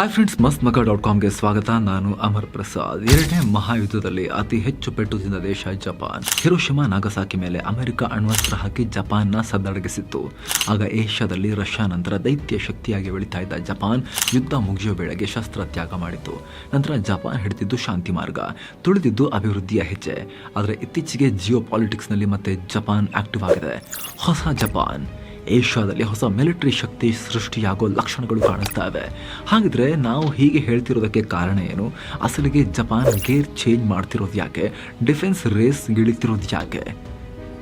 Hi friends ಮಸ್ತ್ ಮಗ dot ಕಾಮ್ಗೆ ಸ್ವಾಗತ. ನಾನು ಅಮರ್ ಪ್ರಸಾದ್. ಎರಡನೇ ಮಹಾಯುದ್ಧದಲ್ಲಿ ಅತಿ ಹೆಚ್ಚು ಪೆಟ್ಟು ತಿಂದ ದೇಶ ಜಪಾನ್. ಹಿರೋಶಿಮಾ, ನಾಗಸಾಕಿ ಮೇಲೆ ಅಮೆರಿಕ ಅಣ್ವಸ್ತ್ರ ಹಾಕಿ ಜಪಾನ್ನ ಸದ್ದಡಗಿಸಿತ್ತು ಆಗ ಏಷ್ಯಾದಲ್ಲಿ ರಷ್ಯಾ ನಂತರ ದೈತ್ಯ ಶಕ್ತಿಯಾಗಿ ಬೆಳೀತಾ ಇದ್ದ ಜಪಾನ್ ಯುದ್ಧ ಮುಗಿಯೋ ವೇಳೆಗೆ ಶಸ್ತ್ರ ತ್ಯಾಗ ಮಾಡಿತು ನಂತರ ಜಪಾನ್ ಹಿಡಿದಿದ್ದು ಶಾಂತಿ ಮಾರ್ಗ, ತುಳಿದಿದ್ದು ಅಭಿವೃದ್ಧಿಯ ಹೆಜ್ಜೆ. ಆದರೆ ಇತ್ತೀಚೆಗೆ ಜಿಯೋ ಪಾಲಿಟಿಕ್ಸ್ನಲ್ಲಿ ಮತ್ತೆ ಜಪಾನ್ ಆಕ್ಟಿವ್ ಆಗಿದೆ. ಹೊಸ ಜಪಾನ್. ಏಷ್ಯಾದಲ್ಲಿ ಹೊಸ ಮಿಲಿಟರಿ ಶಕ್ತಿ ಸೃಷ್ಟಿಯಾಗೋ ಲಕ್ಷಣಗಳು ಕಾಣಿಸ್ತಾ ಇವೆ ಹಾಗಿದ್ರೆ ನಾವು ಹೀಗೆ ಹೇಳ್ತಿರೋದಕ್ಕೆ ಕಾರಣ ಏನು? ಅಸಲಿಗೆ ಜಪಾನ್ ಗೇರ್ ಚೇಂಜ್ ಮಾಡ್ತಿರೋದು ಯಾಕೆ? ಡಿಫೆನ್ಸ್ ರೇಸ್ ಗಿಳಿತಿರೋದು ಯಾಕೆ?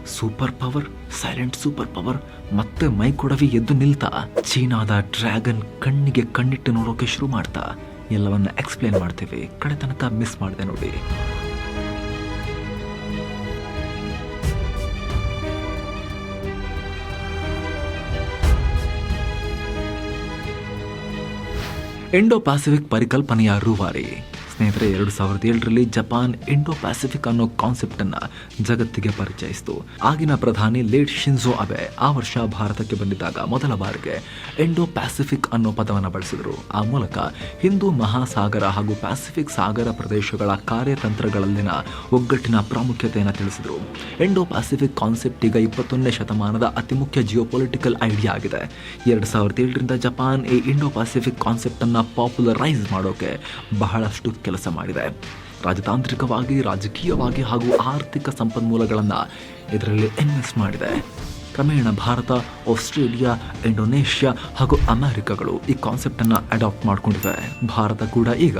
Super power, silent super power, ಮತ್ತೆ ಮೈ ಕೊಡವಿ ಎದ್ದು ನಿಲ್ತಾ? ಚೀನಾದ ಡ್ರ್ಯಾಗನ್ ಕಣ್ಣಿಗೆ ಕಣ್ಣಿಟ್ಟು ನೋಡೋಕೆ ಶುರು ಮಾಡ್ತಾ? ಎಲ್ಲವನ್ನ ಎಕ್ಸ್ಪ್ಲೇನ್ ಮಾಡ್ತೀವಿ. ಕಡೆ ತನಕ ಮಿಸ್ ಮಾಡಿದೆ ನೋಡಿ. ಇಂಡೋ ಪ್ಯಾಸಿಫಿಕ್ ಪರಿಕಲ್ಪನೆಯ ರೂವಾರಿ ಸ್ನೇಹಿತರೆ ಎರಡು ಸಾವಿರದ ಏಳರಲ್ಲಿ ಜಪಾನ್ ಇಂಡೋ ಪ್ಯಾಸಿಫಿಕ್ ಅನ್ನೋ ಕಾನ್ಸೆಪ್ಟ್ ಅನ್ನ ಜಗತ್ತಿಗೆ ಪರಿಚಯಿಸಿತು. ಆಗಿನ ಪ್ರಧಾನಿ ಲೇಟ್ ಶಿನ್ಝೋ ಅಬೆ ಆ ವರ್ಷ ಭಾರತಕ್ಕೆ ಬಂದಿದ್ದಾಗ ಮೊದಲ ಬಾರಿಗೆ ಇಂಡೋ ಪ್ಯಾಸಿಫಿಕ್ ಅನ್ನೋ ಪದವನ್ನು ಬಳಸಿದರು. ಆ ಮೂಲಕ ಹಿಂದೂ ಮಹಾಸಾಗರ ಹಾಗೂ ಪ್ಯಾಸಿಫಿಕ್ ಸಾಗರ ಪ್ರದೇಶಗಳ ಕಾರ್ಯತಂತ್ರಗಳಲ್ಲಿನ ಒಗ್ಗಟ್ಟಿನ ಪ್ರಾಮುಖ್ಯತೆಯನ್ನು ತಿಳಿಸಿದರು. ಇಂಡೋ ಪ್ಯಾಸಿಫಿಕ್ ಕಾನ್ಸೆಪ್ಟ್ ಈಗ ಇಪ್ಪತ್ತೊಂದನೇ ಶತಮಾನದ ಅತಿ ಮುಖ್ಯ ಜಿಯೋಪೊಲಿಟಿಕಲ್ ಐಡಿಯಾ ಆಗಿದೆ. ಎರಡು ಸಾವಿರದ ಏಳರಿಂದ ಜಪಾನ್ ಈ ಇಂಡೋ ಪ್ಯಾಸಿಫಿಕ್ ಕಾನ್ಸೆಪ್ಟ್ ಅನ್ನ ಪಾಪ್ಯುಲರೈಸ್ ಮಾಡೋಕೆ ಬಹಳಷ್ಟು ಕೆಲಸ ಮಾಡಿದೆ. ರಾಜತಾಂತ್ರಿಕವಾಗಿ, ರಾಜಕೀಯವಾಗಿ ಹಾಗೂ ಆರ್ಥಿಕ ಸಂಪನ್ಮೂಲಗಳನ್ನು ಇದರಲ್ಲಿ ಇನ್ವೆಸ್ಟ್ ಮಾಡಿದೆ. ಕ್ರಮೇಣ ಭಾರತ, ಆಸ್ಟ್ರೇಲಿಯಾ, ಇಂಡೋನೇಷ್ಯಾ ಹಾಗೂ ಅಮೆರಿಕಗಳು ಈ ಕಾನ್ಸೆಪ್ಟನ್ನು ಅಡಾಪ್ಟ್ ಮಾಡಿಕೊಂಡಿವೆ. ಭಾರತ ಕೂಡ ಈಗ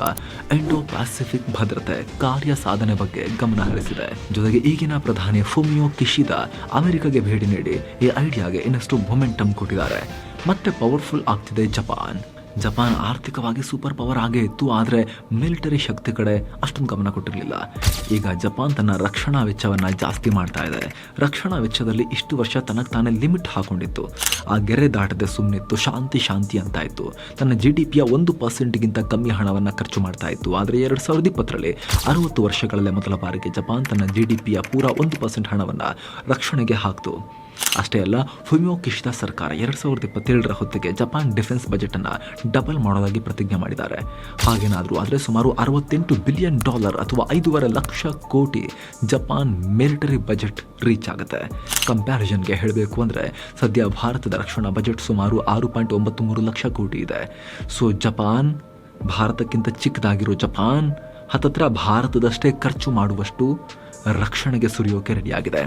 ಇಂಡೋ ಪ್ಯಾಸಿಫಿಕ್ ಭದ್ರತೆ ಕಾರ್ಯ ಸಾಧನೆ ಬಗ್ಗೆ ಗಮನ ಹರಿಸಿದೆ. ಜೊತೆಗೆ ಈಗಿನ ಪ್ರಧಾನಿ ಫುಮಿಯೋ ಕಿಶಿದ ಅಮೆರಿಕಗೆ ಭೇಟಿ ನೀಡಿ ಈ ಐಡಿಯಾಗೆ ಇನ್ನಷ್ಟು ಮೊಮೆಂಟಮ್ ಕೊಟ್ಟಿದ್ದಾರೆ. ಮತ್ತೆ ಪವರ್ಫುಲ್ ಆಗ್ತಿದೆ ಜಪಾನ್. ಜಪಾನ್ ಆರ್ಥಿಕವಾಗಿ ಸೂಪರ್ ಪವರ್ ಆಗೇ ಇತ್ತು, ಆದರೆ ಮಿಲಿಟರಿ ಶಕ್ತಿ ಕಡೆ ಅಷ್ಟೊಂದು ಗಮನ ಕೊಟ್ಟಿರಲಿಲ್ಲ. ಈಗ ಜಪಾನ್ ತನ್ನ ರಕ್ಷಣಾ ವೆಚ್ಚವನ್ನು ಜಾಸ್ತಿ ಮಾಡ್ತಾ ಇದೆ. ರಕ್ಷಣಾ ವೆಚ್ಚದಲ್ಲಿ ಇಷ್ಟು ವರ್ಷ ತನಗೆ ತಾನೇ ಲಿಮಿಟ್ ಹಾಕೊಂಡಿತ್ತು. ಆ ಗೆರೆ ದಾಟದೆ ಸುಮ್ಮನಿತ್ತು ಶಾಂತಿ ಶಾಂತಿ ಅಂತ ಇತ್ತು. ತನ್ನ ಜಿ ಡಿ ಪಿಯ ಒಂದು ಪರ್ಸೆಂಟ್ಗಿಂತ ಕಮ್ಮಿ ಹಣವನ್ನು ಖರ್ಚು ಮಾಡ್ತಾ ಇತ್ತು. ಆದರೆ ಎರಡು ಸಾವಿರದ ಇಪ್ಪತ್ತರಲ್ಲಿ ಅರವತ್ತು ವರ್ಷಗಳಲ್ಲೇ ಮೊದಲ ಬಾರಿಗೆ ಜಪಾನ್ ತನ್ನ ಜಿ ಡಿ ಪಿಯ ಪೂರಾ ಒಂದು ಪರ್ಸೆಂಟ್ ಹಣವನ್ನು ರಕ್ಷಣೆಗೆ ಹಾಕ್ತು. ಅಷ್ಟೇ ಅಲ್ಲ ಫುಮಿಯೋ ಕಿಶಿದಾ ಸರ್ಕಾರ ಎರಡು ಸಾವಿರದ ಇಪ್ಪತ್ತೇಳರ ಹೊತ್ತಿಗೆ ಜಪಾನ್ ಡಿಫೆನ್ಸ್ ಬಜೆಟನ್ನು ಡಬಲ್ ಮಾಡೋದಾಗಿ ಪ್ರತಿಜ್ಞೆ ಮಾಡಿದ್ದಾರೆ. ಹಾಗೇನಾದರೂ ಆದರೆ ಸುಮಾರು ಅರವತ್ತೆಂಟು ಬಿಲಿಯನ್ ಡಾಲರ್ ಅಥವಾ ಐದೂವರೆ ಲಕ್ಷ ಕೋಟಿ ಜಪಾನ್ ಮಿಲಿಟರಿ ಬಜೆಟ್ ರೀಚ್ ಆಗುತ್ತೆ. ಕಂಪ್ಯಾರಿಸನ್ಗೆ ಹೇಳಬೇಕು ಅಂದರೆ, ಸದ್ಯ ಭಾರತದ ರಕ್ಷಣಾ ಬಜೆಟ್ ಸುಮಾರು ಆರು ಪಾಯಿಂಟ್ ಒಂಬತ್ತು ಮೂರು ಲಕ್ಷ ಕೋಟಿ ಇದೆ. ಸೊ ಜಪಾನ್ ಭಾರತಕ್ಕಿಂತ ಚಿಕ್ಕದಾಗಿರೋ ಜಪಾನ್ ಹತ್ತತ್ರ ಭಾರತದಷ್ಟೇ ಖರ್ಚು ಮಾಡುವಷ್ಟು ರಕ್ಷಣೆಗೆ ಸುರಿಯೋಕೆ ರೆಡಿಯಾಗಿದೆ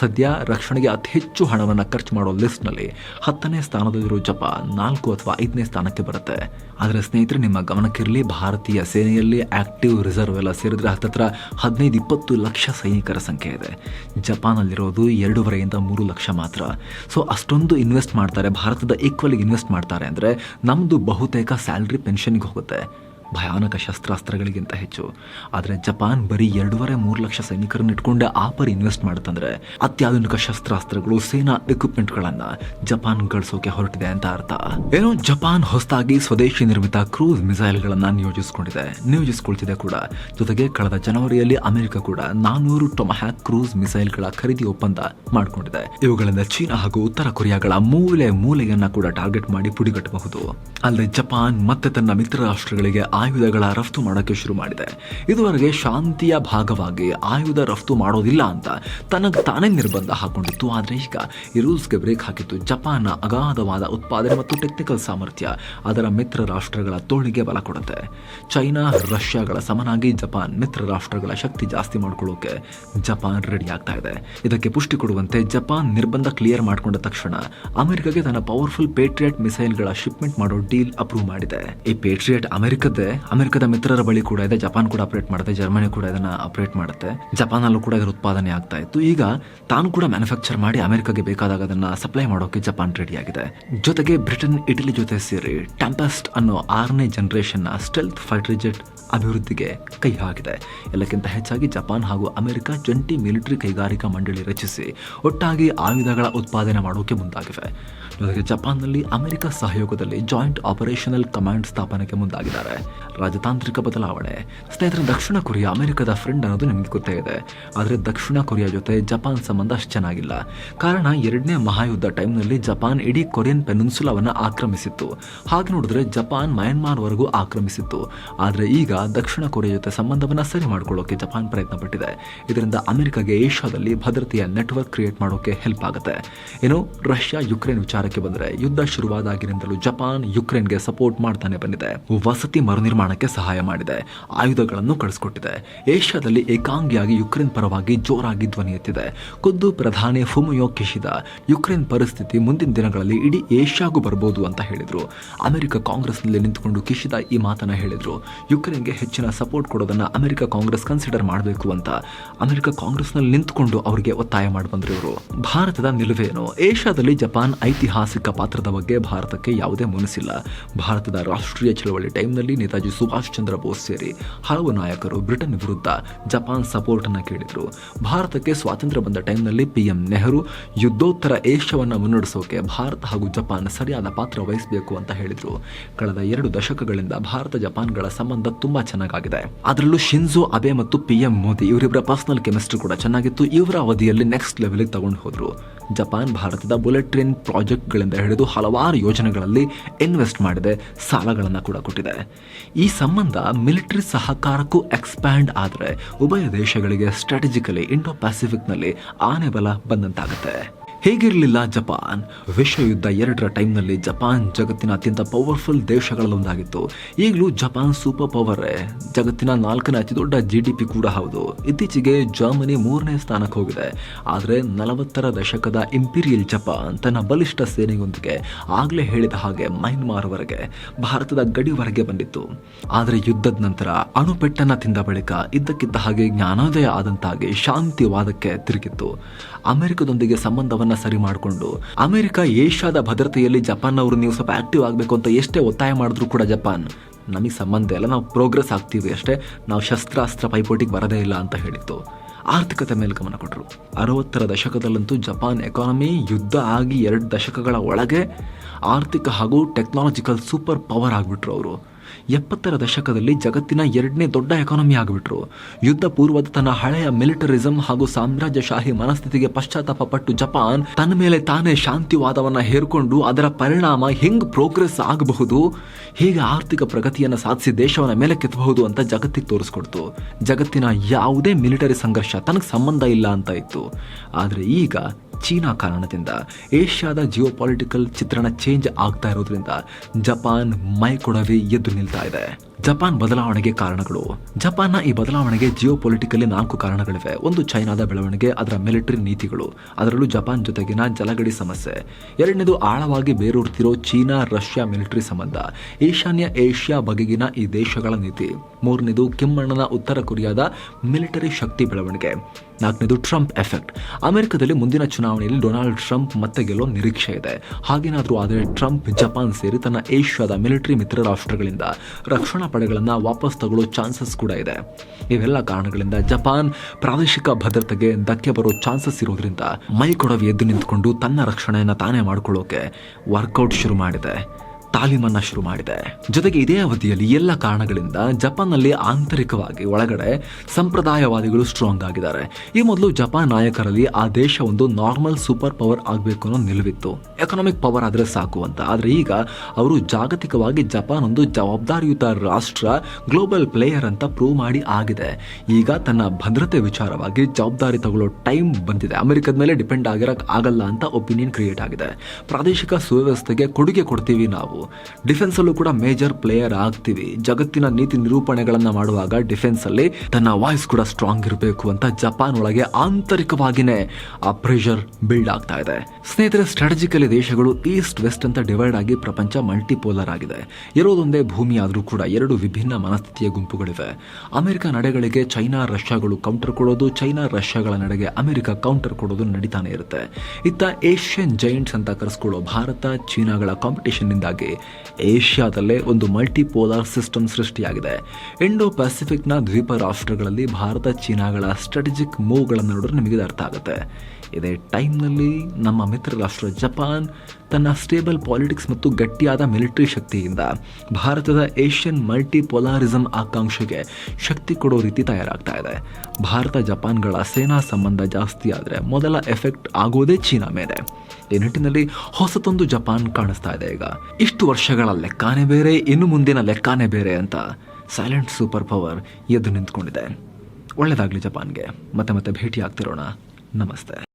ಸದ್ಯ ರಕ್ಷಣೆಗೆ ಅತಿ ಹೆಚ್ಚು ಹಣವನ್ನು ಖರ್ಚು ಮಾಡೋ ಲಿಸ್ಟ್ನಲ್ಲಿ ಹತ್ತನೇ ಸ್ಥಾನದಲ್ಲಿರೋ ಜಪಾನ್ ನಾಲ್ಕು ಅಥವಾ ಐದನೇ ಸ್ಥಾನಕ್ಕೆ ಬರುತ್ತೆ. ಆದರೆ ಸ್ನೇಹಿತರೆ, ನಿಮ್ಮ ಗಮನಕ್ಕಿರಲಿ, ಭಾರತೀಯ ಸೇನೆಯಲ್ಲಿ ಆಕ್ಟಿವ್ ರಿಸರ್ವ್ ಎಲ್ಲ ಸೇರಿದ್ರೆ ಹತ್ತತ್ರ ಹದಿನೈದು ಇಪ್ಪತ್ತು ಲಕ್ಷ ಸೈನಿಕರ ಸಂಖ್ಯೆ ಇದೆ. ಜಪಾನಲ್ಲಿರೋದು ಎರಡೂವರೆಯಿಂದ ಮೂರು ಲಕ್ಷ ಮಾತ್ರ. ಸೊ, ಅಷ್ಟೊಂದು ಇನ್ವೆಸ್ಟ್ ಮಾಡ್ತಾರೆ, ಭಾರತದ ಈಕ್ವಲಿಗೆ ಇನ್ವೆಸ್ಟ್ ಮಾಡ್ತಾರೆ ಅಂದರೆ ನಮ್ಮದು ಬಹುತೇಕ ಸ್ಯಾಲ್ರಿ ಪೆನ್ಷನ್ಗೆ ಹೋಗುತ್ತೆ. ಭಯಾನಕ ಶಸ್ತ್ರಾಸ್ತ್ರಗಳಿಗಿಂತ ಹೆಚ್ಚು. ಆದರೆ ಜಪಾನ್ ಬರೀ ಎರಡೂವರೆ ಮೂರು ಲಕ್ಷ ಸೈನಿಕರನ್ನು ಇಟ್ಕೊಂಡೆ ಆ ಪರಿ ಇನ್ವೆಸ್ಟ್ ಮಾಡುತ್ತಂದ್ರೆ ಅತ್ಯಾಧುನಿಕ ಶಸ್ತ್ರಾಸ್ತ್ರಗಳು, ಸೇನಾ ಎಕ್ವಿಪ್ಮೆಂಟ್ಗಳನ್ನ ಜಪಾನ್ ಗಳಿಸೋಕೆ ಹೊರಟಿದೆ ಅಂತ ಅರ್ಥ. ಏನೋ, ಜಪಾನ್ ಹೊಸದಾಗಿ ಸ್ವದೇಶಿ ನಿರ್ಮಿತ ಕ್ರೂಸ್ ಮಿಸೈಲ್ಗಳನ್ನು ನಿಯೋಜಿಸಿಕೊಂಡಿದೆ. ನಿಯೋಜಿಸಿಕೊಳ್ತಿದೆ ಕೂಡ. ಜೊತೆಗೆ ಕಳೆದ ಜನವರಿಯಲ್ಲಿ ಅಮೆರಿಕ ಕೂಡ ನಾನೂರು ಟೊಮಹ್ಯಾಕ್ ಕ್ರೂಸ್ ಮಿಸೈಲ್ಗಳ ಖರೀದಿ ಒಪ್ಪಂದ ಮಾಡಿಕೊಂಡಿದೆ. ಇವುಗಳಿಂದ ಚೀನಾ ಹಾಗೂ ಉತ್ತರ ಕೊರಿಯಾಗಳ ಮೂಲೆ ಮೂಲೆಯನ್ನ ಕೂಡ ಟಾರ್ಗೆಟ್ ಮಾಡಿ ಪುಡಿಗಟ್ಟಬಹುದು. ಅಲ್ಲದೆ ಜಪಾನ್ ಮತ್ತೆ ತನ್ನ ಮಿತ್ರ ರಾಷ್ಟ್ರಗಳಿಗೆ ಆಯುಧಗಳ ರಫ್ತು ಮಾಡೋಕ್ಕೆ ಶುರು ಮಾಡಿದೆ. ಇದುವರೆಗೆ ಶಾಂತಿಯ ಭಾಗವಾಗಿ ಆಯುಧ ರಫ್ತು ಮಾಡೋದಿಲ್ಲ ಅಂತ ತನಗೆ ತಾನೇ ನಿರ್ಬಂಧ ಹಾಕೊಂಡಿತ್ತು. ಆದರೆ ಈಗ ಈ ರೂಲ್ಸ್ಗೆ ಬ್ರೇಕ್ ಹಾಕಿತ್ತು ಜಪಾನ್ನ ಅಗಾಧವಾದ ಉತ್ಪಾದನೆ ಮತ್ತು ಟೆಕ್ನಿಕಲ್ ಸಾಮರ್ಥ್ಯ ಅದರ ಮಿತ್ರ ರಾಷ್ಟ್ರಗಳ ತೋಳಿಗೆ ಬಲ ಕೊಡುತ್ತೆ. ಚೈನಾ, ರಷ್ಯಾಗಳ ಸಮನಾಗಿ ಜಪಾನ್ ಮಿತ್ರ ರಾಷ್ಟ್ರಗಳ ಶಕ್ತಿ ಜಾಸ್ತಿ ಮಾಡ್ಕೊಳ್ಳೋಕೆ ಜಪಾನ್ ರೆಡಿ ಆಗ್ತಾ ಇದೆ. ಇದಕ್ಕೆ ಪುಷ್ಟಿ ಕೊಡುವಂತೆ ಜಪಾನ್ ನಿರ್ಬಂಧ ಕ್ಲಿಯರ್ ಮಾಡಿಕೊಂಡ ತಕ್ಷಣ ಅಮೆರಿಕಗೆ ತನ್ನ ಪವರ್ಫುಲ್ ಪೇಟ್ರಿಯಟ್ ಮಿಸೈಲ್ಗಳ ಶಿಪ್ಮೆಂಟ್ ಮಾಡೋ ಡೀಲ್ ಅಪ್ರೂವ್ ಮಾಡಿದೆ. ಈ ಪೇಟ್ರಿಯಟ್ ಅಮೆರಿಕದ್ದೇ ಅಮೆರಿಕದ ಮಿತ್ರರ ಬಳಿ ಕೂಡ ಇದೆ, ಜಪಾನ್ ಕೂಡ ಆಪರೇಟ್ ಮಾಡುತ್ತೆ, ಜರ್ಮನಿ ಕೂಡ ಇದನ್ನ ಆಪರೇಟ್ ಮಾಡುತ್ತೆ. ಜಪಾನ್ ಅಲ್ಲೂ ಕೂಡ ಇದರ ಉತ್ಪಾದನೆ ಆಗ್ತಾ ಇತ್ತು. ಈಗ ತಾನು ಕೂಡ ಮ್ಯಾನುಫ್ಯಾಕ್ಚರ್ ಮಾಡಿ ಅಮೆರಿಕಗೆ ಬೇಕಾದಾಗ ಅದನ್ನ ಸಪ್ಲೈ ಮಾಡೋಕೆ ಜಪಾನ್ ರೆಡಿ ಆಗಿದೆ. ಜೊತೆಗೆ ಬ್ರಿಟನ್, ಇಟಲಿ ಜೊತೆ ಸೇರಿ ಟೆಂಪೆಸ್ಟ್ ಅನ್ನೋ ಆರನೇ ಜನರೇಷನ್ ಸ್ಟೆಲ್ತ್ ಫೈಟರ್ ಜೆಟ್ ಅಭಿವೃದ್ಧಿಗೆ ಕೈ ಹಾಕಿದೆ. ಎಲ್ಲಕ್ಕಿಂತ ಹೆಚ್ಚಾಗಿ ಜಪಾನ್ ಹಾಗೂ ಅಮೆರಿಕ ಜಂಟಿ ಮಿಲಿಟರಿ ಕೈಗಾರಿಕಾ ಮಂಡಳಿ ರಚಿಸಿ ಒಟ್ಟಾಗಿ ಆಯುಧಗಳ ಉತ್ಪಾದನೆ ಮಾಡೋಕೆ ಮುಂದಾಗಿವೆ. ಜೊತೆಗೆ ಜಪಾನ್ನಲ್ಲಿ ಅಮೆರಿಕ ಸಹಯೋಗದಲ್ಲಿ ಜಾಯಿಂಟ್ ಆಪರೇಷನಲ್ ಕಮಾಂಡ್ ಸ್ಥಾಪನೆಗೆ ಮುಂದಾಗಿದ್ದಾರೆ. ರಾಜತಾಂತ್ರಿಕ ಬದಲಾವಣೆ. ಸ್ನೇಹಿತರೆ, ದಕ್ಷಿಣ ಕೊರಿಯಾ ಅಮೆರಿಕದ ಫ್ರೆಂಡ್ ಅನ್ನೋದು ನಿಮಗೆ ಗೊತ್ತೇ ಇದೆ. ಆದರೆ ದಕ್ಷಿಣ ಕೊರಿಯಾ ಜೊತೆ ಜಪಾನ್ ಸಂಬಂಧ ಅಷ್ಟು ಚೆನ್ನಾಗಿಲ್ಲ. ಕಾರಣ ಎರಡನೇ ಮಹಾಯುದ್ಧ ಟೈಮ್ನಲ್ಲಿ ಜಪಾನ್ ಇಡೀ ಕೊರಿಯನ್ ಪೆನಿನ್ಸುಲಾವನ್ನು ಆಕ್ರಮಿಸಿತ್ತು. ಹಾಗೆ ನೋಡಿದ್ರೆ ಜಪಾನ್ ಮಯನ್ಮಾರ್ವರೆಗೂ ಆಕ್ರಮಿಸಿತ್ತು. ಆದರೆ ಈಗ ದಕ್ಷಿಣ ಕೊರಿಯಾ ಜೊತೆ ಸಂಬಂಧವನ್ನು ಸರಿ ಮಾಡಿಕೊಳ್ಳೋಕೆ ಜಪಾನ್ ಪ್ರಯತ್ನ ಪಟ್ಟಿದೆ ಇದರಿಂದ ಅಮೆರಿಕಾಗೆ ಏಷ್ಯಾದಲ್ಲಿ ಭದ್ರತೆಯ ನೆಟ್ವರ್ಕ್ ಕ್ರಿಯೇಟ್ ಮಾಡೋಕೆ ಹೆಲ್ಪ್ ಆಗುತ್ತೆ. ಏನು ರಷ್ಯಾ ಯುಕ್ರೇನ್ ವಿಚಾರಕ್ಕೆ ಬಂದರೆ ಯುದ್ಧ ಶುರುವಾದಾಗಿನಿಂದಲೂ ಜಪಾನ್ ಯುಕ್ರೇನ್ಗೆ ಸಪೋರ್ಟ್ ಮಾಡ್ತಾನೆ ಬಂದಿದೆ. ವಸತಿ ಮರುನಿರ್ಮಾಣಕ್ಕೆ ಸಹಾಯ ಮಾಡಿದೆ. ಆಯುಧಗಳನ್ನು ಕಳಿಸ್ಕೊಟ್ಟಿದೆ. ಏಷ್ಯಾದಲ್ಲಿ ಏಕಾಂಗಿಯಾಗಿ ಯುಕ್ರೇನ್ ಪರವಾಗಿ ಜೋರಾಗಿ ಧ್ವನಿ ಎತ್ತಿದೆ. ಖುದ್ದು ಪ್ರಧಾನಿ ಫುಮಿಯೋ ಕಿಶಿದ, ಯುಕ್ರೇನ್ ಪರಿಸ್ಥಿತಿ ಮುಂದಿನ ದಿನಗಳಲ್ಲಿ ಇಡೀ ಏಷ್ಯಾಗೂ ಬರಬಹುದು ಅಂತ ಹೇಳಿದ್ರು. ಅಮೆರಿಕ ಕಾಂಗ್ರೆಸ್ನಲ್ಲಿ ನಿಂತುಕೊಂಡು ಕಿಶಿದ ಈ ಮಾತನ್ನ ಹೇಳಿದ್ರು. ಯುಕ್ರೇನ್ಗೆ ಹೆಚ್ಚಿನ ಸಪೋರ್ಟ್ ಕೊಡೋದನ್ನ ಅಮೆರಿಕ ಕಾಂಗ್ರೆಸ್ ಕನ್ಸಿಡರ್ ಮಾಡಬೇಕು ಅಂತ. ಅಮೆರಿಕ ಕಾಂಗ್ರೆಸ್ನಲ್ಲಿ ನಿಂತುಕೊಂಡು ಅವರಿಗೆ ಒತ್ತಾಯ ಮಾಡಿ ಬಂದ್ರು ಇವರು. ಭಾರತದ ನಿಲುವೇನು? ಏಷ್ಯಾದಲ್ಲಿ ಜಪಾನ್ ಐತಿಹಾಸಿಕ ಪಾತ್ರದ ಬಗ್ಗೆ ಭಾರತಕ್ಕೆ ಯಾವುದೇ ಮನಸ್ಸಿಲ್ಲ. ಭಾರತದ ರಾಷ್ಟ್ರೀಯ ಚಳವಳಿ ಟೈಮ್ನಲ್ಲಿ ನೇತಾಜಿ ಸುಭಾಷ್ ಚಂದ್ರ ಬೋಸ್ ಸೇರಿ ಹಲವು ನಾಯಕರು ಬ್ರಿಟನ್ ವಿರುದ್ಧ ಜಪಾನ್ ಸಪೋರ್ಟ್ ಕೇಳಿದರು ಕೇಳಿದ್ರು. ಭಾರತಕ್ಕೆ ಸ್ವಾತಂತ್ರ್ಯ ಬಂದ ಟೈಮ್ನಲ್ಲಿ ಪಿ ಎಂ ನೆಹರು ಯುದ್ಧೋತ್ತರ ಏಷ್ಯಾವನ್ನು ಮುನ್ನಡೆಸೋಕೆ ಭಾರತ ಹಾಗೂ ಜಪಾನ್ ಸರಿಯಾದ ಪಾತ್ರ ವಹಿಸಬೇಕು ಅಂತ ಹೇಳಿದರು. ಕಳೆದ ಎರಡು ದಶಕಗಳಿಂದ ಭಾರತ ಜಪಾನ್ಗಳ ಸಂಬಂಧ ತುಂಬಾ ಚೆನ್ನಾಗಿದೆ ಅದರಲ್ಲೂ ಶಿನ್ಜೋ ಅಬೆ ಮತ್ತು ಪಿ ಎಂ ಮೋದಿ ಇವರಿಬ್ಬರ ಪರ್ಸನಲ್ ಕೆಮಿಸ್ಟ್ರಿ ಕೂಡ ಚೆನ್ನಾಗಿತ್ತು. ಇವರ ಅವಧಿಯಲ್ಲಿ ನೆಕ್ಸ್ಟ್ ಲೆವೆಲ್ಗೆ ತಗೊಂಡು ಹೋದ್ರು. ಜಪಾನ್ ಭಾರತದ ಬುಲೆಟ್ ಟ್ರೈನ್ ಪ್ರಾಜೆಕ್ಟ್ಗಳಿಂದ ಹಿಡಿದು ಹಲವಾರು ಯೋಜನೆಗಳಲ್ಲಿ ಇನ್ವೆಸ್ಟ್ ಮಾಡಿದೆ, ಸಾಲಗಳನ್ನು ಕೂಡ ಕೊಟ್ಟಿದೆ. ಈ ಸಂಬಂಧ ಮಿಲಿಟರಿ ಸಹಕಾರಕ್ಕೂ ಎಕ್ಸ್ಪ್ಯಾಂಡ್ ಆದರೆ ಉಭಯ ದೇಶಗಳಿಗೆ ಸ್ಟ್ರಾಟಜಿಕಲಿ ಇಂಡೋ ಪ್ಯಾಸಿಫಿಕ್ನಲ್ಲಿ ಆನೆ ಬಲ ಬಂದಂತಾಗುತ್ತೆ. ಹೇಗಿರಲಿಲ್ಲ ಜಪಾನ್? ವಿಶ್ವ ಯುದ್ಧ ಎರಡರ ಟೈಮ್ನಲ್ಲಿ ಜಪಾನ್ ಜಗತ್ತಿನ ಅತ್ಯಂತ ಪವರ್ಫುಲ್ ದೇಶಗಳಲ್ಲೊಂದಾಗಿತ್ತು. ಈಗಲೂ ಜಪಾನ್ ಸೂಪರ್ ಪವರ್ ಜಗತ್ತಿನ ನಾಲ್ಕನೇ ಅತಿ ದೊಡ್ಡ ಜಿ ಕೂಡ ಹೌದು. ಇತ್ತೀಚೆಗೆ ಜರ್ಮನಿ ಮೂರನೇ ಸ್ಥಾನಕ್ಕೆ ಹೋಗಿದೆ. ಆದರೆ ನಲವತ್ತರ ದಶಕದ ಇಂಪೀರಿಯಲ್ ಜಪಾನ್ ತನ್ನ ಬಲಿಷ್ಠ ಸೇನೆಯೊಂದಿಗೆ ಆಗಲೇ ಹೇಳಿದ ಹಾಗೆ ಮೈನ್ಮಾರ್ವರೆಗೆ ಭಾರತದ ಗಡಿವರೆಗೆ ಬಂದಿತ್ತು. ಆದರೆ ಯುದ್ಧದ ನಂತರ ಅಣುಪೆಟ್ಟನ್ನ ತಿಂದ ಬಳಿಕ ಇದ್ದಕ್ಕಿದ್ದ ಹಾಗೆ ಜ್ಞಾನೋದಯ ಆದಂತಾಗಿ ಶಾಂತಿವಾದಕ್ಕೆ ತಿರುಗಿತ್ತು. ಅಮೆರಿಕದೊಂದಿಗೆ ಸಂಬಂಧವನ್ನ ಸರಿ ಮಾಡಿಕೊಂಡು, ಅಮೆರಿಕ ಏಷ್ಯಾದ ಭದ್ರತೆಯಲ್ಲಿ ಜಪಾನ್ ಅವರು ನೀವು ಸ್ವಲ್ಪ ಆಕ್ಟಿವ್ ಆಗಬೇಕು ಅಂತ ಎಷ್ಟೇ ಒತ್ತಾಯ ಮಾಡಿದ್ರು ಕೂಡ ಜಪಾನ್, ನಮಗೆ ಸಂಬಂಧ ಇಲ್ಲ. ನಾವು ಪ್ರೋಗ್ರೆಸ್ ಆಗ್ತೀವಿ ಅಷ್ಟೇ. ನಾವು ಶಸ್ತ್ರಾಸ್ತ್ರ ಪೈಪೋಟಿಗೆ ಬರದೇ ಇಲ್ಲ ಅಂತ ಹೇಳಿತ್ತು. ಆರ್ಥಿಕತೆ ಮೇಲೆ ಗಮನ ಕೊಟ್ಟರು ಅರವತ್ತರ ದಶಕದಲ್ಲಂತೂ ಜಪಾನ್ ಎಕಾನಮಿ ಯುದ್ಧ ಆಗಿ ಎರಡು ದಶಕಗಳ ಒಳಗೆ ಆರ್ಥಿಕ ಹಾಗೂ ಟೆಕ್ನಾಲಜಿಕಲ್ ಸೂಪರ್ ಪವರ್ ಆಗಿಬಿಟ್ರು ಅವರು. ಎಪ್ಪತ್ತರ ದಶಕದಲ್ಲಿ ಜಗತ್ತಿನ ಎರಡನೇ ದೊಡ್ಡ ಎಕಾನಮಿ ಆಗಿಬಿಟ್ರು. ಯುದ್ಧ ಪೂರ್ವದ ತನ್ನ ಹಳೆಯ ಮಿಲಿಟರಿಸಂ ಹಾಗೂ ಸಾಮ್ರಾಜ್ಯಶಾಹಿ ಮನಸ್ಥಿತಿಗೆ ಪಶ್ಚಾತ್ತಾಪ ಪಟ್ಟು ಜಪಾನ್ ತನ್ನ ಮೇಲೆ ತಾನೇ ಶಾಂತಿವಾದವನ್ನು ಹೇರ್ಕೊಂಡು ಅದರ ಪರಿಣಾಮ ಹೆಂಗ್ ಪ್ರೋಗ್ರೆಸ್ ಆಗಬಹುದು, ಹೇಗೆ ಆರ್ಥಿಕ ಪ್ರಗತಿಯನ್ನು ಸಾಧಿಸಿ ದೇಶವನ್ನ ಮೇಲೆ ಕೆತ್ತಬಹುದು ಅಂತ ಜಗತ್ತಿಗೆ ತೋರಿಸ್ಕೊಡ್ತು. ಜಗತ್ತಿನ ಯಾವುದೇ ಮಿಲಿಟರಿ ಸಂಘರ್ಷ ತನಗೆ ಸಂಬಂಧ ಇಲ್ಲ ಅಂತ ಇತ್ತು. ಆದರೆ ಈಗ ಚೀನಾ ಕಾರಣದಿಂದ ಏಷ್ಯಾದ ಜಿಯೋ ಪಾಲಿಟಿಕಲ್ ಚಿತ್ರಣ ಚೇಂಜ್ ಆಗ್ತಾ ಇರೋದ್ರಿಂದ ಜಪಾನ್ ಮೈ ಕೊಡವೇ ಎದ್ದು ನಿಲ್ತಾ ಇದೆ. ಜಪಾನ್ ಬದಲಾವಣೆಗೆ ಕಾರಣಗಳು. ಜಪಾನ್ನ ಈ ಬದಲಾವಣೆಗೆ ಜಿಯೋ ಪೊಲಿಟಿಕಲಿ ನಾಲ್ಕು ಕಾರಣಗಳಿವೆ. ಒಂದು ಚೈನಾದ ಬೆಳವಣಿಗೆ, ಅದರ ಮಿಲಿಟರಿ ನೀತಿಗಳು. ಅದರಲ್ಲೂ ಜಪಾನ್ ಜೊತೆಗಿನ ಜಲಗಡಿ ಸಮಸ್ಯೆ. ಎರಡನೇದು ಆಳವಾಗಿ ಬೇರೂರ್ತಿರೋ ಚೀನಾ ರಷ್ಯಾ ಮಿಲಿಟರಿ ಸಂಬಂಧ. ಈಶಾನ್ಯ ಏಷ್ಯಾ ಬಗೆಗಿನ ಈ ದೇಶಗಳ ನೀತಿ. ಮೂರನೇದು ಕಿಮ್ಮಣ್ಣನ ಉತ್ತರ ಕೊರಿಯಾದ ಮಿಲಿಟರಿ ಶಕ್ತಿ ಬೆಳವಣಿಗೆ. ನಾಲ್ಕನೇದು ಟ್ರಂಪ್ ಎಫೆಕ್ಟ್. ಅಮೆರಿಕದಲ್ಲಿ ಮುಂದಿನ ಚುನಾವಣೆಯಲ್ಲಿ ಡೊನಾಲ್ಡ್ ಟ್ರಂಪ್ ಮತ್ತೆ ಗೆಲ್ಲೋ ನಿರೀಕ್ಷೆ ಇದೆ. ಹಾಗೇನಾದರೂ ಆದರೆ ಟ್ರಂಪ್ ಜಪಾನ್ ಸೇರಿ ತನ್ನ ಏಷ್ಯಾದ ಮಿಲಿಟರಿ ಮಿತ್ರ ರಾಷ್ಟ್ರಗಳಿಂದ ರಕ್ಷಣಾ ಪಡೆಗಳನ್ನು ವಾಪಸ್ ತಗೊಳ್ಳೋ ಚಾನ್ಸಸ್ ಕೂಡ ಇದೆ. ಇವೆಲ್ಲ ಕಾರಣಗಳಿಂದ ಜಪಾನ್ ಪ್ರಾದೇಶಿಕ ಭದ್ರತೆಗೆ ಧಕ್ಕೆ ಬರೋ ಚಾನ್ಸಸ್ ಇರೋದ್ರಿಂದ ಮೈ ಕೊಡವಿ ಎದ್ದು ನಿಂತ್ಕೊಂಡು ತನ್ನ ರಕ್ಷಣೆಯನ್ನು ತಾನೇ ಮಾಡ್ಕೊಳ್ಳೋಕೆ ವರ್ಕೌಟ್ ಶುರು ಮಾಡಿದೆ. ತಾಲೀಮನ್ನ ಶುರು ಮಾಡಿದೆ. ಜೊತೆಗೆ ಇದೇ ಅವಧಿಯಲ್ಲಿ ಎಲ್ಲ ಕಾರಣಗಳಿಂದ ಜಪಾನ್ನಲ್ಲಿ ಆಂತರಿಕವಾಗಿ ಒಳಗಡೆ ಸಂಪ್ರದಾಯವಾದಿಗಳು ಸ್ಟ್ರಾಂಗ್ ಆಗಿದ್ದಾರೆ. ಈ ಮೊದಲು ಜಪಾನ್ ನಾಯಕರಲ್ಲಿ ಆ ದೇಶ ಒಂದು ನಾರ್ಮಲ್ ಸೂಪರ್ ಪವರ್ ಆಗಬೇಕು ಅನ್ನೋ ನಿಲುವಿತ್ತು. ಎಕನಾಮಿಕ್ ಪವರ್ ಆದರೆ ಸಾಕು ಅಂತ. ಆದರೆ ಈಗ ಅವರು ಜಾಗತಿಕವಾಗಿ ಜಪಾನ್ ಒಂದು ಜವಾಬ್ದಾರಿಯುತ ರಾಷ್ಟ್ರ ಗ್ಲೋಬಲ್ ಪ್ಲೇಯರ್ ಅಂತ ಪ್ರೂವ್ ಮಾಡಿ ಆಗಿದೆ. ಈಗ ತನ್ನ ಭದ್ರತೆ ವಿಚಾರವಾಗಿ ಜವಾಬ್ದಾರಿ ತಗೊಳ್ಳೋ ಟೈಮ್ ಬಂದಿದೆ. ಅಮೆರಿಕದ ಮೇಲೆ ಡಿಪೆಂಡ್ ಆಗಿರಕ್ ಆಗಲ್ಲ ಅಂತ ಒಪಿನಿಯನ್ ಕ್ರಿಯೇಟ್ ಆಗಿದೆ. ಪ್ರಾದೇಶಿಕ ಸುವ್ಯವಸ್ಥೆಗೆ ಕೊಡುಗೆ ಕೊಡ್ತೀವಿ ನಾವು. ಡಿಫೆನ್ಸ್ ಅಲ್ಲೂ ಕೂಡ ಮೇಜರ್ ಪ್ಲೇಯರ್ ಆಗ್ತೀವಿ. ಜಗತ್ತಿನ ನೀತಿ ನಿರೂಪಣೆಗಳನ್ನ ಮಾಡುವಾಗ ಡಿಫೆನ್ಸ್ ಅಲ್ಲಿ ತನ್ನ ವಾಯ್ಸ್ ಕೂಡ ಸ್ಟ್ರಾಂಗ್ ಇರಬೇಕು ಅಂತ ಜಪಾನ್ ಒಳಗೆ ಆಂತರಿಕವಾಗಿನೇ ಆ ಪ್ರೆಷರ್ ಬಿಲ್ಡ್ ಆಗ್ತಾ ಇದೆ. ಸ್ನೇಹಿತರೆ ಸ್ಟ್ರಾಟಜಿಕಲಿ ದೇಶಗಳು ಈಸ್ಟ್ ವೆಸ್ಟ್ ಅಂತ ಡಿವೈಡ್ ಆಗಿ ಪ್ರಪಂಚ ಮಲ್ಟಿಪೋಲರ್ ಆಗಿದೆ. ಇರೋದೊಂದೇ ಭೂಮಿ ಆದರೂ ಕೂಡ ಎರಡು ವಿಭಿನ್ನ ಮನಸ್ಥಿತಿಯ ಗುಂಪುಗಳಿವೆ. ಅಮೆರಿಕ ನಡೆಗಳಿಗೆ ಚೈನಾ, ರಷ್ಯಾಗಳು ಕೌಂಟರ್ ಕೊಡೋದು, ಚೈನಾ, ರಷ್ಯಾಗಳ ನಡೆಗೆ ಅಮೆರಿಕ ಕೌಂಟರ್ ಕೊಡೋದು ನಡೀತಾನೆ ಇರುತ್ತೆ. ಇತ್ತ ಏಷ್ಯನ್ ಜೈಂಟ್ಸ್ ಅಂತ ಕರೆಸ್ಕೊಳ್ಳೋ ಭಾರತ, ಚೀನಾಗಳ ಕಾಂಪಿಟೇಷನ್ನಿಂದಾಗಿ ಏಷ್ಯಾದಲ್ಲೇ ಒಂದು ಮಲ್ಟಿಪೋಲಾರ್ ಸಿಸ್ಟಮ್ ಸೃಷ್ಟಿಯಾಗಿದೆ. ಇಂಡೋ ಪೆಸಿಫಿಕ್ನ ದ್ವೀಪ ರಾಷ್ಟ್ರಗಳಲ್ಲಿ ಭಾರತ ಚೀನಾಗಳ ಸ್ಟ್ರಾಟಜಿಕ್ ಮೂವ್ಗಳನ್ನು ನೋಡಿದ್ರೆ ನಿಮಗೆ ಅರ್ಥ ಆಗುತ್ತೆ. ಇದೇ ಟೈಮ್ನಲ್ಲಿ ನಮ್ಮ ಮಿತ್ರ ರಾಷ್ಟ್ರ ಜಪಾನ್ ತನ್ನ ಸ್ಟೇಬಲ್ ಪಾಲಿಟಿಕ್ಸ್ ಮತ್ತು ಗಟ್ಟಿಯಾದ ಮಿಲಿಟರಿ ಶಕ್ತಿಯಿಂದ ಭಾರತದ ಏಷ್ಯನ್ ಮಲ್ಟಿಪೊಲಾರಿಸಮ್ ಆಕಾಂಕ್ಷೆಗೆ ಶಕ್ತಿ ಕೊಡೋ ರೀತಿ ತಯಾರಾಗ್ತಾ ಇದೆ. ಭಾರತ ಜಪಾನ್ಗಳ ಸೇನಾ ಸಂಬಂಧ ಜಾಸ್ತಿ ಆದರೆ ಮೊದಲ ಎಫೆಕ್ಟ್ ಆಗೋದೇ ಚೀನಾ ಮೇಲೆ. ಈ ನಿಟ್ಟಿನಲ್ಲಿ ಹೊಸತೊಂದು ಜಪಾನ್ ಕಾಣಿಸ್ತಾ ಇದೆ ಈಗ. ಇಷ್ಟು ವರ್ಷಗಳ ಲೆಕ್ಕಾನೇ ಬೇರೆ, ಇನ್ನು ಮುಂದಿನ ಲೆಕ್ಕಾನೇ ಬೇರೆ ಅಂತ ಸೈಲೆಂಟ್ ಸೂಪರ್ ಪವರ್ ಎದ್ದು ನಿಂತ್ಕೊಂಡಿದೆ. ಒಳ್ಳೆಯದಾಗಲಿ ಜಪಾನ್ಗೆ. ಮತ್ತೆ ಮತ್ತೆ ಭೇಟಿ ಆಗ್ತಿರೋಣ ನಮಸ್ತೆ.